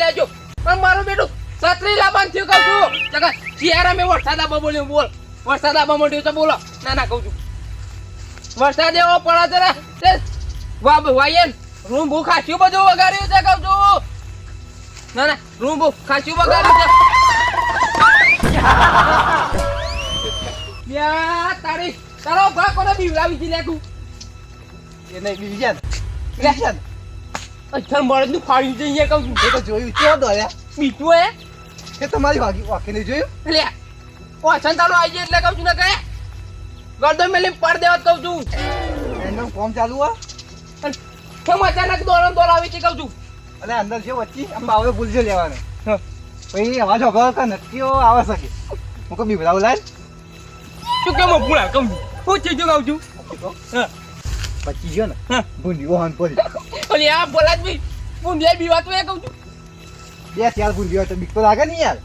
લેજો. પણ મારું બેટું, છત્રી લાબાન થયું કહું છું. જગા ચિયારા મેં વરસાદ આબા બોલ્યું, બોલ. વરસાદ આબા માંડ્યો તો બોલો. ના ના કહું છું. વરસાદ એવો પડે છે ને વાહ વાયન રૂમ ભૂ ખાસ્યું બધું વગાડ્યું છે કહું છું. ના ના રૂમ ભૂ ખાસ્યું વગાડ્યું છે. તારી તારો ઘા કોને બીવડાવી છે એ નહીં નું. ફાડ્યું છે અહીંયા કહું છું. તો જોયું દોડ્યા બીજું એ તમારી વાગી વાકી નહીં જોયું? લે. ઓછન તારો આવી જાય એટલે કહું છું ને કહે ગરદન મેલી પડ દેવા કહું છું. એનું કોમ ચાલુ હોય કેમ અચાનક દોડમ દોડાવી છે કહું છું. અને અંદર છે વચ્ચે આમ બાવળે ભૂલજો લેવાનો. પછી અવાજ વગર કે નક્કીઓ આવે શકે. હું કહું બીવડાવું લાય તું કેમ ભૂલા? કહું છું હું ચીજું કહું છું? હા. પછી ગયો ને હા. ભૂંડી ઓહન પડી. ઓલી આ બોલા જ બી બુંદિયા તો એ કહું છું. બે ચાર ભૂંડી હોય તો બીક તો લાગે ને યાર.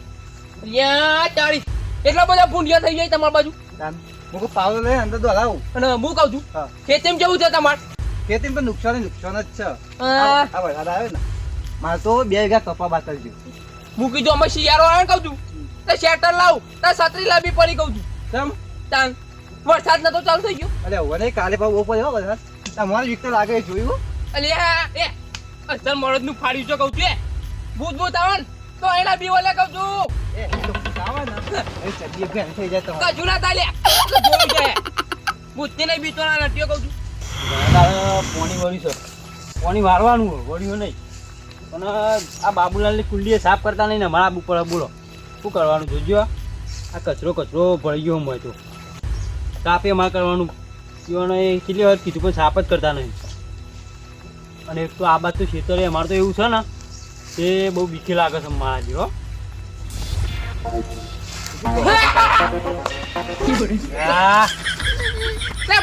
યા તારી. એટલા બધા ભૂંડિયા થઈ જાય તમારી બાજુ. હું કહું પાવડો લઈને અંદર દોડાવું. અને હું કહું છું ખેતીમ જવું છે તમારે? ખેતી તો નુકસાન નુકસાન જ છે. આ વરસાદ આવે ને મારે તો બે વીઘા કપા બાતર છે મૂકી જો અમે શિયાળો આવે કહું છું. તે શેટર લાવ તે છત્રી લાવી પડી કહું છું. કેમ? તાન વરસાદ નતો ચાલુ થઈ ગયો. અરે હવે નહીં કાલે પાછું બહુ પડ્યો વરસાદ. તમારે વીક તો લાગે જોયું અલે એ અસલ મરદનું ફાડ્યું છે કહું છું એ. ભૂત ભૂત આવન તો એના બી ઓલે કહું છું. એ તો આવે એ ચડીએ ભેણ થઈ જાય તમારે. કજુ ના તાલે ભૂત ને બી તો ના નટ્યો કહું છું. પાણી વળ્યું છે. પાણી વારવાનું વળ્યું નહીં. પણ આ બાબુલાલની કુંડીએ સાફ કરતા નહીં ને મારા આબુ પડે બોલો. શું કરવાનું જોજો આ? કચરો કચરો ભળી ગયો હોય તો. સાફે માં કરવાનું. પીવાને કેટલી વાર કીધું પણ સાફ જ કરતા નહીં. અને એક તો આ બાદ તો ખેતરે અમારે તો એવું છે ને તે બહુ બીખી લાગે છે મારા જેવો.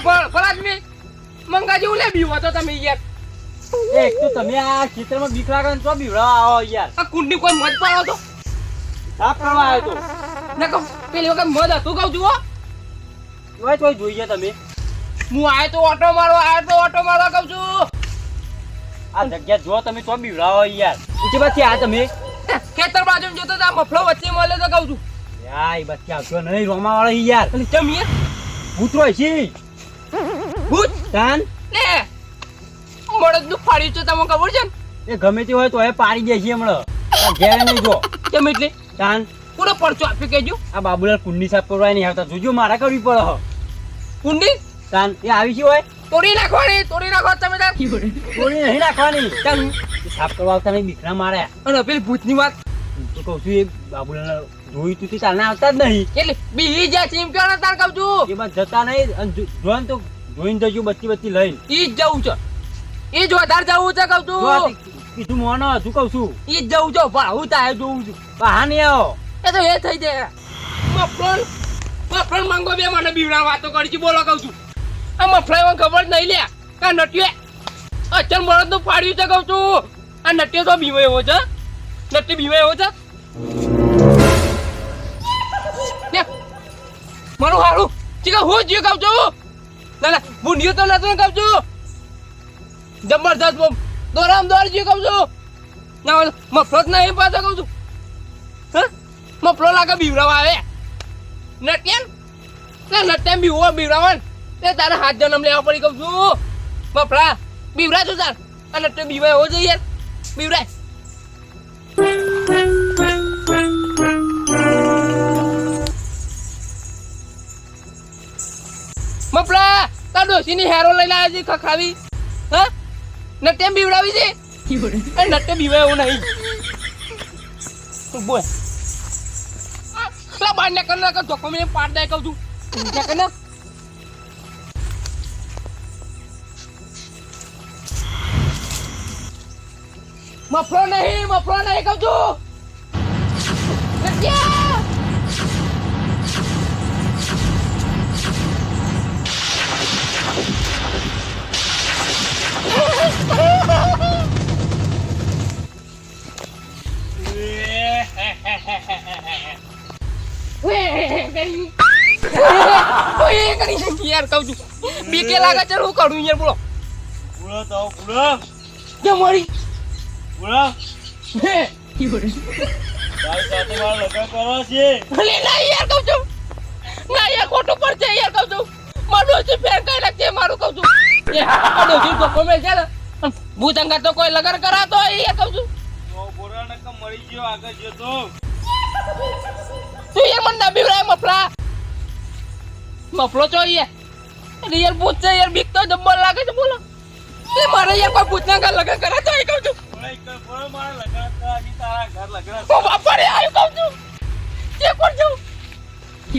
ભળ ભળ આદમી મંગા જેવું લે બીવો તો તમે યાર. એક તો તમે આ ખેતરમાં બીક લાગે ને તો બીવડા આવો યાર. આ કુંડની કોઈ મજ પાડો તો? આ કરવા આવ્યો તો. ના કહું પેલી વખત મજ હતું કહું જુઓ હો. તો જોઈ જોઈએ તમે. હું આયો તો ઓટો મારો આયો તો ઓટો મારવા કહું છું. આ જગ્યા જો તમે તો બીવડાવો યાર. ઊંચી બાજુ આ તમે. ખેતર બાજુ જોતો તો આ મફળો વચ્ચે મળે તો કહું છું. યાર બાજુ આવતો નહીં રોમા વાળા યાર. તમે ભૂતરો છે ભૂત! તાન લે મળદનું ફાડ્યું છે તમને ખબર છે ને? એ ગમે તે હોય તો એ પાડી દે છે હમણાં. ઘેર નહીં જો. કેમ એટલે? તાન પૂરો પરચો આપી કેજો આ બાબુલાલ કુંડી સાફ કરવા નહીં આવતા. જોજો મારા કરવી પડે કુંડી તાન એ આવી છે હોય? તોડી નાખવાની તોડી નાખો તમે તાર. તોડી નહીં નાખવાની. ચાલ સાફ કરવા આવતા નહીં દીકરા માર્યા. અને પેલી ભૂતની વાત. તો કહું છું એ બાબુલાલ જોઈ તું તારના આવતા જ નહીં. એટલે બીજી જ્યાં ને તાર કહું છું. એમાં જતા નહીં અને જો- તો જોઈને જજો બત્તી બત્તી લઈને. ઈ જ જવું છે. ઈ જ વધારે જવું છે કહું છું. તી- કીધું મોનો શું કહું છું? ઈ જ જવું છે. હું તારે જોઉં છું. બહાર નહીં આવો. એ તો એ થઈ જાય. મફળન મફળન માંગો બે મને બીવડા વાતો કરી છે બોલો કહું છું. આ મફળાઈ ખબર નહીં લે. કા નટ્યો અચલ મરણનું પાડ્યું છે કહું છું. આ નટ્યો તો બીવો એવો છે. નટ્યો બીવો એવો છે. મારું હારું. ચીકા હું જીવ કહું છું. ના ના ભૂંડિયો તો કહું છું? જબરદસ્ત બોમ. દોરામ દોરજી કહું છું. ના મફળો જ નહીં પાછો કહું છું. હા? મફલો લાગે બીવડાવા આવે. નટ્યાન? લે નટ્યાન બીવો, બીવડાવન. તે તારે હાથ જન્મ લેવા પડી કહું છું. મફળા બીવરા છું તાર. અને નટ્યો બીવાય હોવો જોઈએ. બીવરાય મફળા તાર ડોશીની હેરો લઈને આવ્યા છે ખખાવી. હા? નટે બીવડાવી છે? નટે બીવાય એવું નહીં. તું બોલ. લા બાર ને ધોકો મેં પાડ દે કહું છું. ને કર મફરો નહીં મફળો નહીં કહું છું. યાર કહું છું લાગે છે કરું યાર બોલો પૂરો છે ના છું ના ખોટું છું મારું ફેર કઈ નાખશે મારું કહું છું તો ગમે છે ને ભૂત અંગા તો કોઈ લગન કરાતો યાર કહું છું. બોરા નક્કા મરી ગયો આગળ ગયો તો તું યાર મને ના coy ya. મફલો છો યાર અરે યાર ભૂત છે, યાર બીક તો એ મારે યાર કોઈ ભૂત ના લગન કરાતો હોય કહું છું. ઘર ઓ બાપા રે, આયું, કહું છું. જે કોણ છું? એ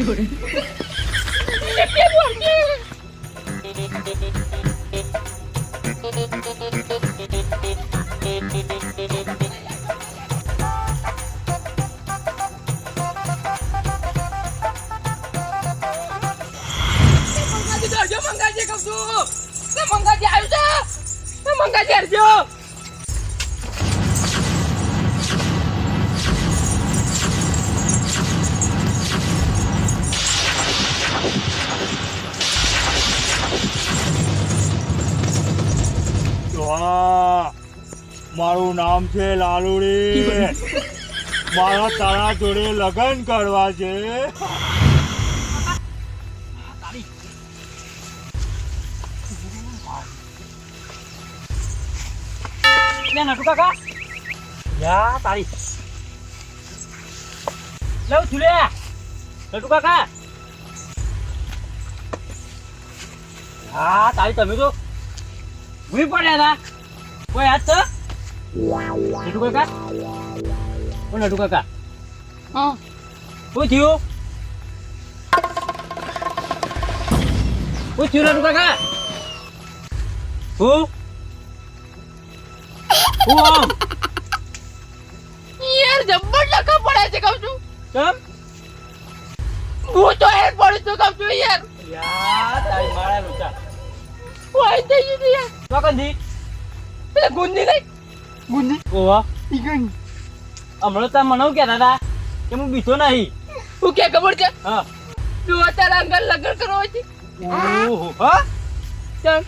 તે મંગાજી આવ્યું છે. મંગાજી આવજો. મારું નામ છે લાલુડી. મારા તારા જોડે લગ્ન કરવા છે. લે નટુ કાકા યા તારી લઉં છું લે નટુ કાકા હા તારી તમે તો ભૂઈ પડ્યા હતા કોઈ હાથ છે નટુ કાકા ઓ નટુ કાકા હા શું થયું શું થયું નટુ કાકા હું હું યાર જબ્બર લખા પડે છે કહું છું. કેમ? હું તો હેડ પડું છું કહું છું યાર. યા તારી મારા લોચા હું થઈ ગયું છું યાર. ચોકંદી. પેલા ગુંદી નહીં ગુંદી? ઓવા. ઈગન હમણાં તો મને કહેતા હતા કે હું બીતો નહીં. હું કે ખબર છે? હા. તું અત્યારે અંગલ લગ્ન કરો છે ઓહો હા? ચાલ.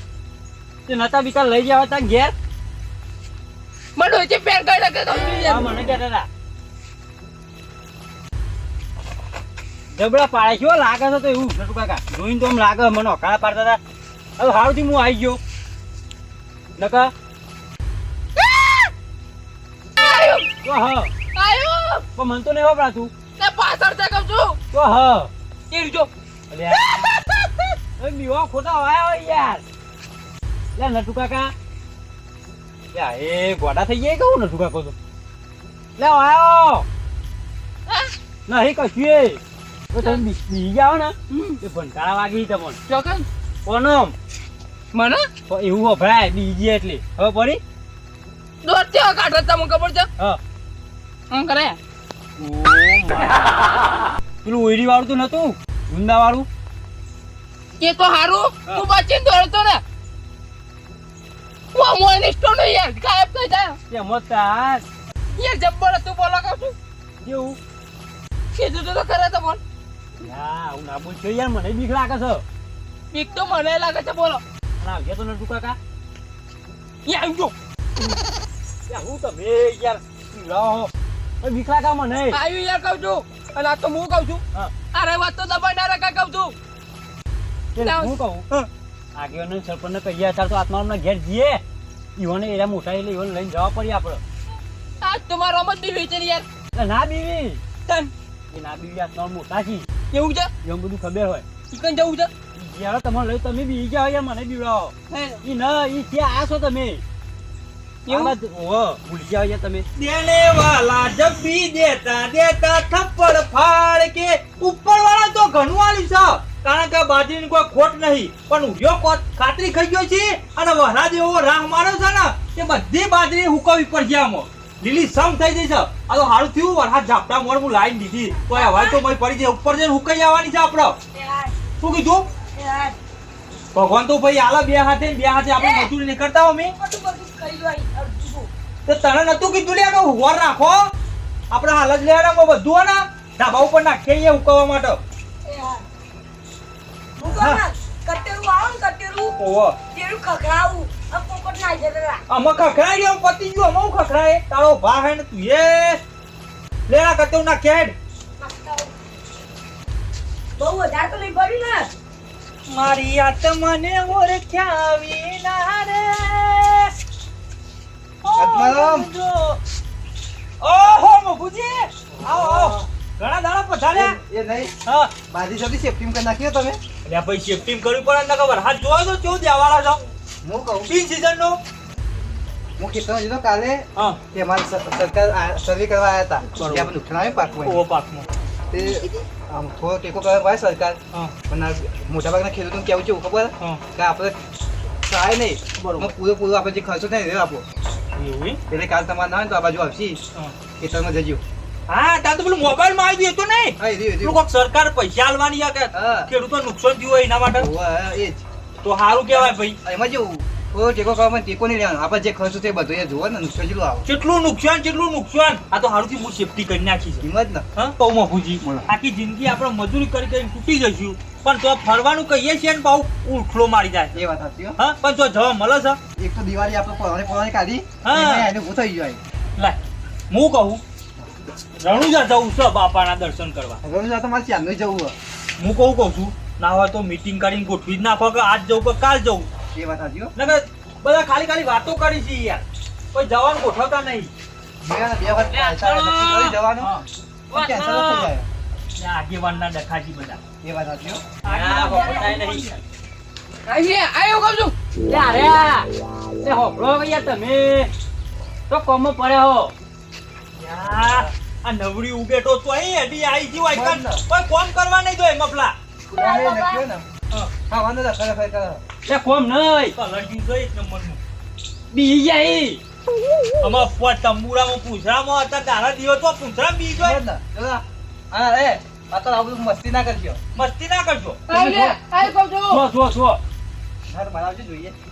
તે નતા બીતા લઈ જવા તા ઘેર? મને મને કહેતા હતા જબડા પાડે છે લાગે છે તો એવું નટુ કાકા. જોઈને તો એમ લાગે મને અકાળા પાડતા હતા હવે હારુથી હું આવી ગયો. નકા? તો પણ મન તો નહીં વપરાતું. તે પાછળ છે કહું છું તો હ. એ જો અલ્યા. એ બીવા ખોટા વાયા હોય યાર. લે નટુ કાકા એ ગોડા થઈ ગયા કહું નટુ કાકો તો લે વાયો નહીં કશું એ. તો તમે બી- બી જાઓ ને એ ભંટાળા વાગી તમને. ચોકન ઓનમ મને? એવું વપરાય બીજી એટલે. હવે પડી? દોર છે કાઢો તમે ખબર છે? હા. હું કરે. પેલું ઓયડી વાળું તો નતું ગુંદા વાળું કે તો હારું. તું બચીને દોડતો ને હું મોય નિષ્ઠો યાર ગાયબ થઈ જાય તે મતાર યાર જબ્બર હતું બોલો કહું છું. જેવું કીધું તું તો કરે તો બોલ. હું ના બોલ યાર મને બીક લાગે છે. બીક તો મને લાગે છે બોલો. ના આવજે તો નટુ કાકા? યાર જો યા હું તમે યાર એ બીક લાગે મને. આયુ યાર કહું છું. અને આ તો હું કહું છું. અરે વાત તો દબાઈ ના રાખા કહું છું. હું કહું? આગેવાન સરપંચને કહીએ અત્યારે તો આત્મા હમણાં ઘેર જઈએ. ઈવોને એરા મોટા એટલે ઈવોને લઈને જવા પડી આપણે. આ તમારો મત બી છે ને યાર. ના બીવી. તન. એ ના બીવી આત્મા મોટા છે. કેવું છે? એવું બધું ખબર હોય. ચિકન જવું છે? યાર તમારે લઈ તમે બી ગયા યાર મને બીવડાવો. ઈ ના ઈ ત્યાં આયા છો તમે? ઉપર વાળા તો ઘણું આલ્યું છે કારણ કે બાજરીની કોઈ ખોટ નહીં. પણ કોટ ખાતરી ખાઈ ગયો છે? અને વરસાદ એવો રાહ માર્યો છે ને કે બધી બાજરી હુકવી પડશે આમાં. લીલી સમ થઈ જઈ છે. આ તો હારું થયું વરસાદ ઝાપટા મોર હું લાઈન દીધી. તો હવે તો મારી પડી જાય. ઉપર જઈને હુકાઈ આવવાની છે આપણે. શું કીધું? ભગવાન તો ભાઈ આલા બે હાથે બે હાથે આપણે મજૂરી નહીં કરતા અમે. તો. તને નતું કીધું લે વર રાખો. આપણે હાલ જ લેવાના બધું ને. ધાબા ઉપર નાખીએ ઉકવવા માટે. કટેરું આવો ને કટેરું. ઓહો. તેરું ખખડાવું. આ પોપટ ના જરા આમાં ખખડાઈ રહ્યો પતી ગયો ખખડાય? તારો ભા હે ને તું એ. લેણા કરતો ના ખેડ. બહુ વધારે તો નહીં પડ્યું ને? મારી આત્માને ઓળખ્યા વિના રે. આત્મારામ. ઓહો મફુજી આવો આવો. ઘણા દાડા પધાર્યા. એ નહીં. હા. બાજી સુધી સેફ્ટી કરી નાખ્યો તમે? અલ્યા ભાઈ શિફ્ટિંગ કરવી પડે ને ખબર. હાથ જોવા તો કેવું દેવાળા છો? હું કહું? તીન સીઝન નો? હું ખેતરમાં જીતો કાલે હા. તે અમારી સરકાર સર્વે કરવા આવ્યા હતા. કે આપણે નુકસાન પાકમાં. ઓ પાકમાં. તે આમ થોડો ટેકો કરવા ભાઈ સરકાર. હા. પણ મોટાભાગના ખેડૂતોને કેવું છે ખબર? હા. કે આપણે થાય નહીં. બરોબર. પૂરેપૂરો આપણે જે ખર્ચો થાય એ આપો. એવું એટલે કાલ તમારે ના હોય તો આ બાજુ આવશી. હા. ખેતરમાં જજો. હા તા તો પેલું મોબાઈલમાં આવી ગયું હતું નહીં. કોક સરકાર પૈસા આલવાની આ કે ખેડૂતો નુકસાન થયું હોય એના માટે? એ જ. તો સારું કહેવાય ભાઈ. એમાં જેવું થોડો ટેકો કરવામાં ટેકો નહીં લેવાનો. આપણે જે ખર્ચો છે બધું એ જોવો ને નુકસાન જેટલું આવે. કેટલું નુકસાન કેટલું નુકસાન. આ તો સારું થી હું સેફટી કરી નાખી છે. હિંમત ને. હા? મફુજી. આખી જિંદગી આપણે મજૂરી કરી કરીને તૂટી જઈશું પણ તો ફરવાનું કહીએ છીએ ને બહુ ઉઠલો મારી જાય એ વાત સાચી હા. પણ જો જવા મળે છે. એક તો દિવાળી આપણે પોતાની પોતાની કાઢી હા. એમાં એને ઊભું થઈ ગયું લાય હું કહું રણુજા જવું છે બાપાના દર્શન કરવા. રણુજા તો મારે ચાંદનું જવું હોય. હું કહું કહું છું ના હોય તો મીટિંગ કરીને ગોઠવી જ નાખો કે આજ જવું કે કાલ જવું. એ વાત સાચી હો. નકર બધા ખાલી ખાલી વાતો કરી છે યાર. કોઈ જવાનું ગોઠવતા નહીં. બે વાર જવાનું. ને આગેવાનના ડખાજી બધા. એ વાત સાચી આ નહીં. આઈએ આયો કહું છું. લે તે હોભળો યાર તમે. તો કોમો પડ્યા હો. યાર, આ નવરી ઉગેટો તો અહીં હેડી આઈ ગયો આઈ કાન. કોઈ કોમ કરવા નહીં જોઈએ મફલા. નક્કી હોય ને. હા. ખાવાનું તો ખરેખર કરે. લે કોમ નહીં. લડી ગઈ એક નંબરનું. બી જાય. આમાં પ- તંબુરામાં પૂંછડામાં હતા તારા દિયો તો પૂંછડા બી ગયો. હા એ આ આવું બધું મસ્તી ના કરજો. મસ્તી ના કરજો. જો. જો જો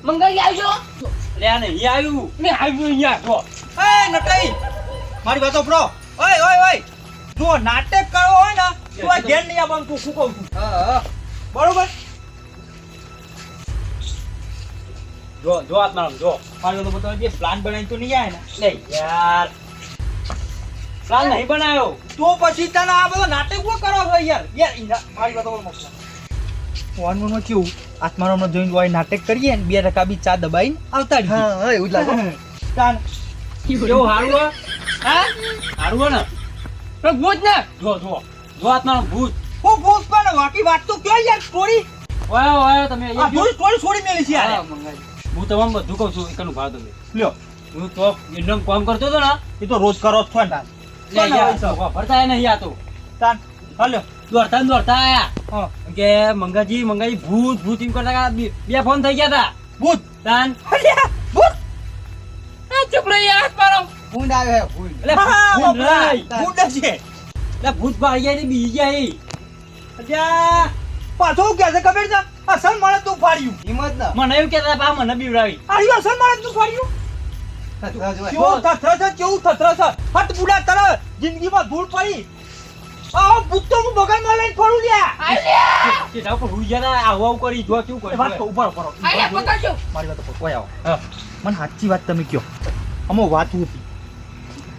મંગળ આવજો લે આ નહીં આવ્યું. મેં આવ્યું અહીંયા જો. એ નટાઈ. મારી વાત સાંભળો. ઓય ઓય ઓય. જો નાટક કરવો હોય ને તો આ ઘેર નહીં આવવાનું તું શું કહું છું? બરોબર? જો જો આત્મારામ જો. મારી તો તો જે પ્લાન બનાવી તો નહીં આવે ને. નહીં યાર. પ્લાન નહીં બનાવ્યો તો પછી તને આ બધો નાટક કરો છો યાર? યાર મારી વાત મફલા. ફોનમાં કેવું? જોઈને હોય નાટક કરીએ ને બે ટકા બી ચા દબાઈને આવતા રહીએ. હા હા એવું જ લાગે. તાન. કેવું હારું હો? હા હારું ને. તો ભૂત ને. જો જો. જો આત્મારામ ભૂત. હું ભૂત પણ બાકી વાત તો કયો યાર સ્ટોરી ઓય ઓય તમે આ અહીંયા સ્ટોરી છોડી મેલી છે યાર. હું તમને બધું કહું છું એકનું ભાવ તમે. લ્યો. હું તો એનો કામ કરતો હતો ને. એ તો રોજ કરો છો ને? વાપરતા નહીં આ તો. તાન હાલ્યો દોડતા દોડતા આયા. કે મંગાજી મંગાજી ભૂત ભૂત એમ કરતા બે ફોન થઈ ગયા હતા ભૂત. તાન. ભૂત. આ ચૂપ રહી યાર મારો. ભૂંડ આવે ભૂંડ. એટલે ભૂંડ નહીં. ભૂત છે. એટલે ભૂત ભાઈ ગયા ને બીજી ગયા એ. અલ્યા. પાછો કે કહે છે ખબર છે? અસલ મળે તું ફાડ્યું. હિંમત ના. મને એવું કેતા બા મને બીવડાવી. આર્યું અસલ મને તું ફાડ્યું. કેવું થથર છે કેવું થથર છે? હટ બુડા જિંદગીમાં ધૂળ પડી. આ ભૂત તો હું બગલમાં લઈને ફરું લ્યા આવું આવું કરી જો કેવું કરે. વાત ઉપર ઉપર આઈએ પકડજો. મારી વાત કોઈ આવો હા. મને સાચી વાત તમે કયો અમો વાત હતી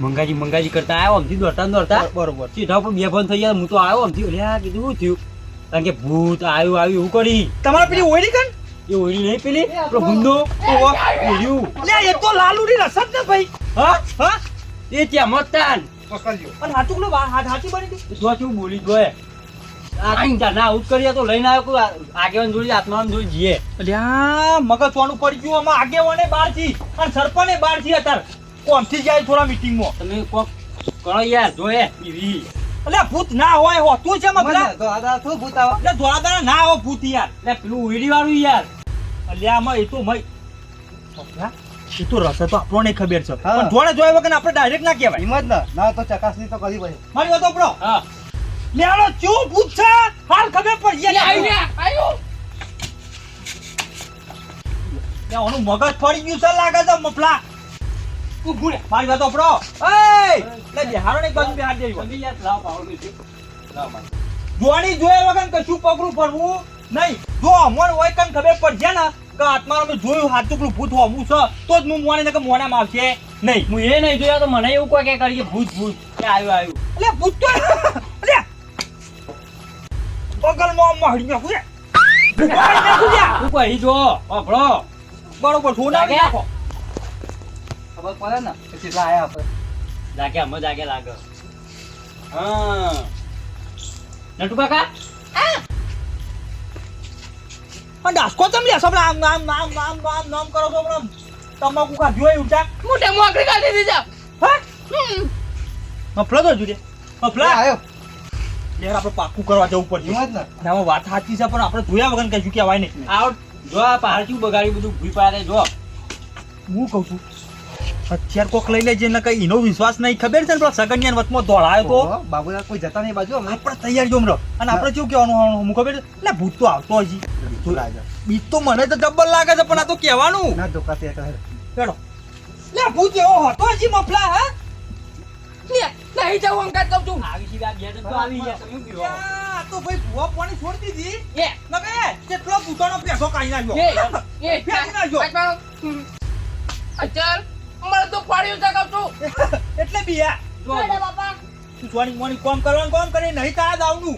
મંગાજી મંગાજી કરતા આવ્યો અમથી દોડતા ને દોડતા. બરોબર સીધા ઉપર બે ફોન થઈ ગયા હું તો આવ્યો અમથી અલ્યા કીધું શું થયું? કારણ કે ભૂત આવ્યું આવ્યું એવું કરી. તમારે પેલી ઓઈલી કન એ ઓઈલી નહીં પેલી? ગુંડો ઓળ્યું લે એ તો લાલુડી રસદ ને ભાઈ. હા હા? એ ત્યાં હાથ હાચી બની હતી જો કેવું બોલી ગયો આ ચિંતા ના આવું જ કરીએ તો લઈને આવ્યો કોઈ આગેવાન જોડી આત્માવાન જોડી જીએ અલ્યા મગજ સોનું પડી ગયું આમાં આગેવાને બારથી અને સરપંચે બહારથી અત્યારે. કોમથી જાય થોડા મીટિંગમાં તમે કોક કરો યાર જોયે? ઈવી અલ્યા ભૂત ના હોય તું છે મગલા ને, તો ભૂત આવે એટલે ધોળાદારા ના હોય ભૂત યાર. એટલે પેલું ઉઈડી વાળું યાર. અલ્યા આમાં એ તો મય એ તો રસ તો આપણને ખબર છે. હા. પણ જોડે જોયા વગર આપણે ડાયરેક્ટ ના કહેવાય. હિંમત ને. ના તો ચકાસણી તો કરી પડે. મારી વાત આપણો હા. લેવાનો ચેવું ભૂત છે? હાલ ખબર પડી જાય. આયો ત્યાં ઓનું મગજ ફરી ગયું છે લાગે છે મફલા. રે. મારી વાત. એય! લે બેહારો ને એક બાજુ બેહાર દેજો. સમજી યાર લાવ પાવડો બેસી લાવ મારે. જોવાની જોયા વગર કશું પગલું ભરવું નહીં. જો અમોને હોય કન ખબર પડશે ને કે આત્માનો મેં જોયું હાચુકલું ભૂત હોવું છે તો જ હું મોને કે મોનામાં આવશે. નહીં. હું એ નહીં જોયા તો મને એવું કોઈ કે કરીએ ભૂત ભૂત. આવ્યું આવ્યું એટલે ભૂત તો એટલે બગલમાં મહડી નાખું છે કોઈ જો બરોબર લાગે? નાખો. ખબર પડે ને કે કેટલા આયા આપણે જાગે અમે જાગે લાગે. હા. નટુ કાકા? પણ ડાસ્કો તમે લે આમ આમ આમ આમ આમ આમ નામ કરો છો હમણાં તમાકુ કા જોઈ ઉઠા મોટે મોકરી કાઢી દીધા હા? હમ. મફલો તો જુદે મફલા? આવ્યો યાર આપણે પાકું કરવા જવું પડશે. ના. આમાં વાત સાચી છે પણ આપણે જોયા વગર કઈ ચૂક્યા હોય નહીં. આવ જો આ પહાડ ચું બગાડ્યું બધું ભૂઈ પાડે જો. હું કહું છું અત્યાર કોક લઈ લેજે ને કઈ એનો વિશ્વાસ નહીં. ખબર છે ને પેલા સગનિયાન વચમાં દોડાયો તો? બાબુલા કોઈ જતા નહીં બાજુ અમે? આપણે તૈયાર જો હમણાં. અને આપણે શું કહેવાનું હું ખબર છે? એટલે ભૂત તો આવતો હજી બીજ તો મને તો ડબલ લાગે છે પણ આ તો કહેવાનું. ના ધોકા તે કહે લે ભૂત એવો હતો હજી મફલા હા? નહીં જાઉં અંકાત કહું છું. આવી સીધા બે તો આવી ગયા. તમે પીવો તો ભાઈ ભૂવા પાણી છોડી દીધી. એ કેટલો ભૂતાનો પેસો કાઢી એ નાખ્યો. એ. કાઢ. અચ્છા મને તો પાડ્યું છે કહું છું એટલે બી. દાદા બાપા. તું સોની મોની કોમ કરવાનું કોમ કરે નહીં તા દાવનું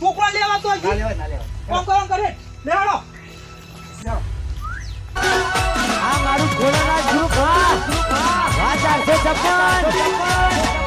છોકરા લેવા તો ના ના કોમ કરવાનું કરે. લેવાડો આ મારું ખોરાના ગ્રુપ હા વાત ચારસો છપ્પન